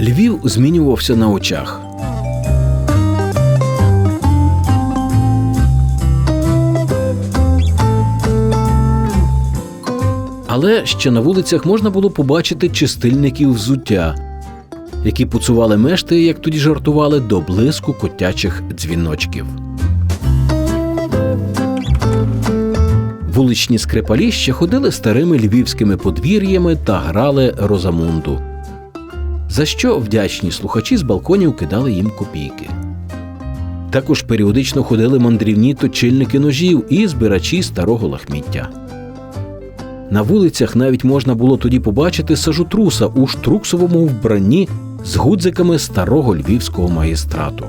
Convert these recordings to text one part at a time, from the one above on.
Львів змінювався на очах. Але ще на вулицях можна було побачити чистильників взуття, які поцували мешти, як тоді жартували, до блиску котячих дзвіночків. Вуличні скрипалі ще ходили старими львівськими подвір'ями та грали Розамунду за що вдячні слухачі з балконів кидали їм копійки. Також періодично ходили мандрівні точильники ножів і збирачі старого лахміття. На вулицях навіть можна було тоді побачити сажутруса у штруксовому вбранні з гудзиками старого львівського магістрату.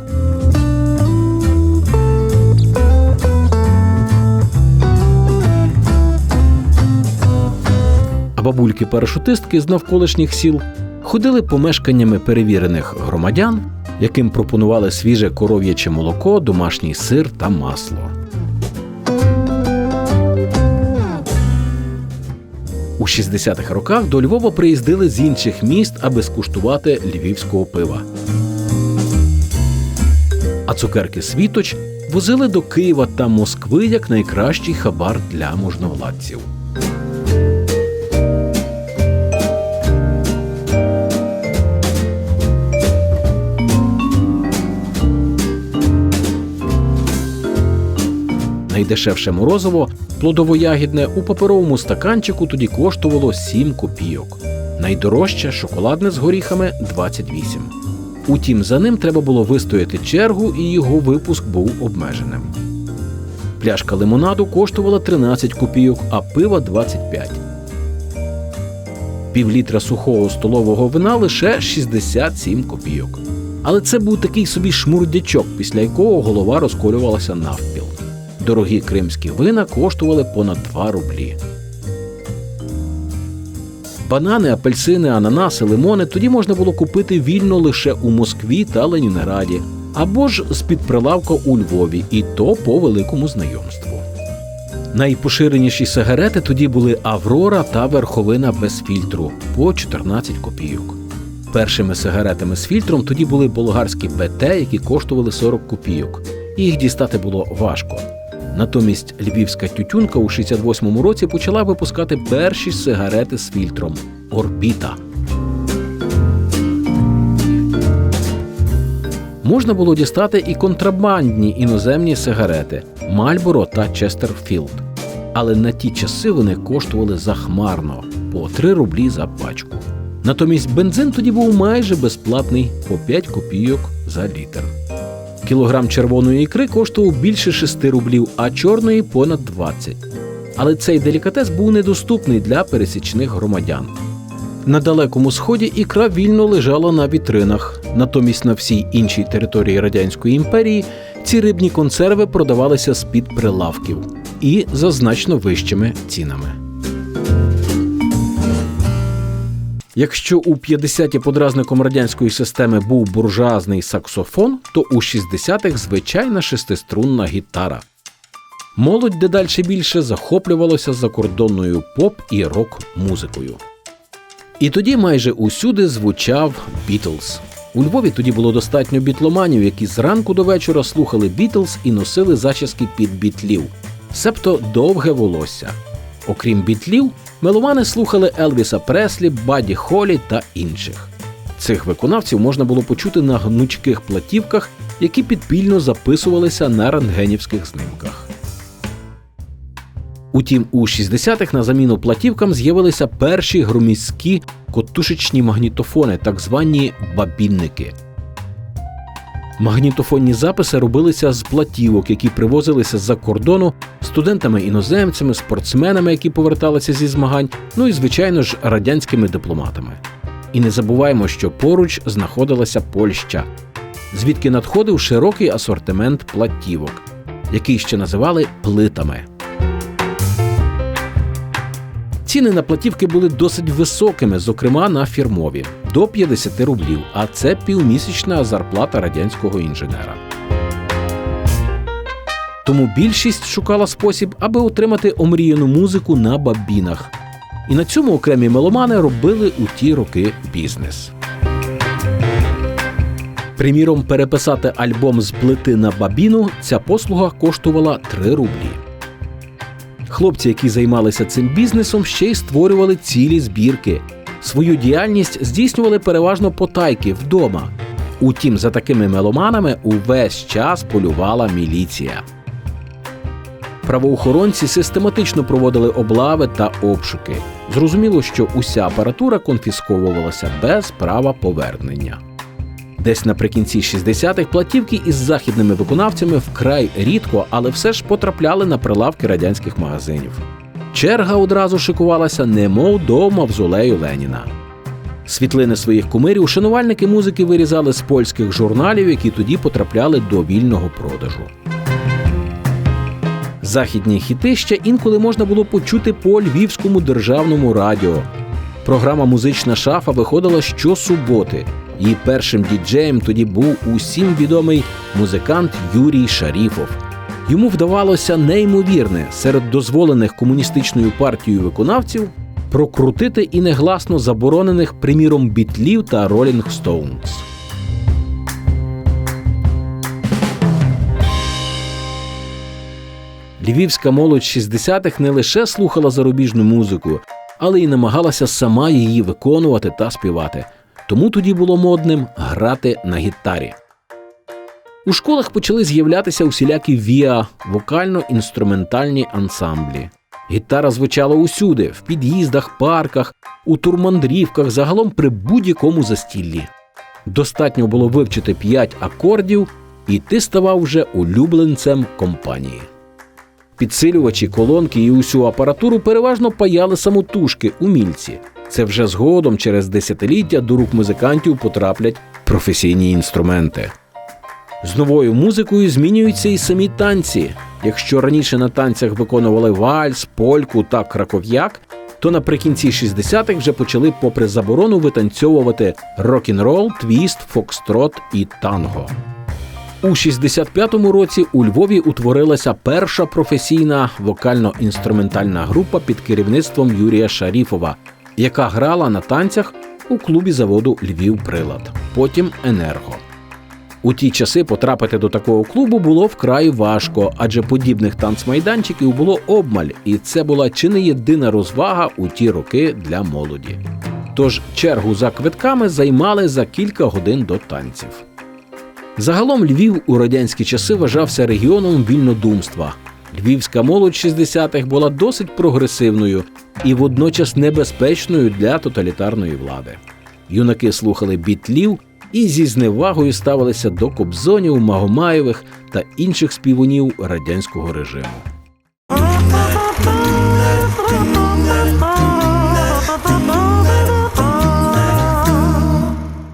А бабульки-парашутистки з навколишніх сіл ходили помешканнями перевірених громадян, яким пропонували свіже коров'яче молоко, домашній сир та масло. У 60-х роках до Львова приїздили з інших міст, аби скуштувати львівського пива. А цукерки світоч возили до Києва та Москви як найкращий хабар для можновладців. Найдешевше морозиво, плодово-ягідне, у паперовому стаканчику тоді коштувало 7 копійок. Найдорожче шоколадне з горіхами 28. Утім, за ним треба було вистояти чергу, і його випуск був обмеженим. Пляшка лимонаду коштувала 13 копійок, а пива 25. Півлітра сухого столового вина лише 67 копійок. Але це був такий собі шмурдячок, після якого голова розколювалася навпіл дорогі кримські вина коштували понад 2 рублі. Банани, апельсини, ананаси, лимони тоді можна було купити вільно лише у Москві та Ленінграді, або ж з-під прилавка у Львові, і то по великому знайомству. Найпоширеніші сигарети тоді були Аврора та верховина без фільтру по 14 копійок. Першими сигаретами з фільтром тоді були болгарські БТ, які коштували 40 копійок. Їх дістати було важко. Натомість львівська тютюнка у 68-му році почала випускати перші сигарети з фільтром Орбіта. Можна було дістати і контрабандні іноземні сигарети Мальборо та Честерфілд. Але на ті часи вони коштували захмарно по 3 рублі за пачку. Натомість бензин тоді був майже безплатний по 5 копійок за літр. Кілограм червоної ікри коштував більше 6 рублів, а чорної понад 20. Але цей делікатес був недоступний для пересічних громадян. На далекому сході ікра вільно лежала на вітринах. Натомість на всій іншій території Радянської імперії ці рибні консерви продавалися з-під прилавків і за значно вищими цінами. Якщо у 50-ті подразником радянської системи був буржуазний саксофон, то у 60-х звичайна шестиструнна гітара. Молодь дедальше більше захоплювалася закордонною поп і рок-музикою. І тоді майже усюди звучав Бітлз. У Львові тоді було достатньо бітломанів, які зранку до вечора слухали Бітлз і носили зачіски під бітлів, себто довге волосся. Окрім бітлів, меломани слухали Елвіса Преслі, Баді Холі та інших. Цих виконавців можна було почути на гнучких платівках, які підпільно записувалися на рентгенівських знимках. Утім, у 60-х на заміну платівкам з'явилися перші громіські котушечні магнітофони, так звані бабінники. Магнітофонні записи робилися з платівок, які привозилися з-за кордону студентами-іноземцями, спортсменами, які поверталися зі змагань, ну і звичайно ж радянськими дипломатами. І не забуваємо, що поруч знаходилася Польща, звідки надходив широкий асортимент платівок, який ще називали плитами. Ціни на платівки були досить високими, зокрема на фірмові до 50 рублів, а це півмісячна зарплата радянського інженера. Тому більшість шукала спосіб, аби отримати омріяну музику на бабінах. І на цьому окремі меломани робили у ті роки бізнес. Приміром, переписати альбом з плити на бабіну ця послуга коштувала 3 рублі. Хлопці, які займалися цим бізнесом, ще й створювали цілі збірки. Свою діяльність здійснювали переважно потайки вдома. Утім, за такими меломанами увесь час полювала міліція. Правоохоронці систематично проводили облави та обшуки. Зрозуміло, що уся апаратура конфісковувалася без права повернення. Десь наприкінці 60-х платівки із західними виконавцями вкрай рідко, але все ж потрапляли на прилавки радянських магазинів. Черга одразу шикувалася, немов до мавзолею Леніна. Світлини своїх кумирів шанувальники музики вирізали з польських журналів, які тоді потрапляли до вільного продажу. Західні хіти ще інколи можна було почути по львівському державному радіо. Програма Музична шафа виходила щосуботи. Її першим діджеєм тоді був усім відомий музикант Юрій Шаріфов. Йому вдавалося неймовірне серед дозволених комуністичною партією виконавців прокрутити і негласно заборонених, приміром, бітлів та Ролінг Стоунс. Львівська молодь 60-х не лише слухала зарубіжну музику, але й намагалася сама її виконувати та співати. Тому тоді було модним грати на гітарі. У школах почали з'являтися усілякі віа вокально-інструментальні ансамблі. Гітара звучала усюди, в під'їздах, парках, у турмандрівках, загалом при будь-якому застіллі. Достатньо було вивчити п'ять акордів, і ти ставав вже улюбленцем компанії. Підсилювачі, колонки і усю апаратуру переважно паяли самотужки, умільці. Це вже згодом через десятиліття до рук музикантів потраплять професійні інструменти. З новою музикою змінюються і самі танці. Якщо раніше на танцях виконували вальс, польку та краков'як, то наприкінці 60-х вже почали, попри заборону, витанцьовувати рок-н-рол, твіст, фокстрот і танго. У 65-му році у Львові утворилася перша професійна вокально-інструментальна група під керівництвом Юрія Шаріфова, яка грала на танцях у клубі заводу Львів Прилад, потім Енерго. У ті часи потрапити до такого клубу було вкрай важко, адже подібних танцмайданчиків було обмаль, і це була чи не єдина розвага у ті роки для молоді. Тож чергу за квитками займали за кілька годин до танців. Загалом Львів у радянські часи вважався регіоном вільнодумства. Львівська молодь 60-х була досить прогресивною і водночас небезпечною для тоталітарної влади. Юнаки слухали бітлів і зі зневагою ставилися до кобзонів, Магомаєвих та інших співунів радянського режиму.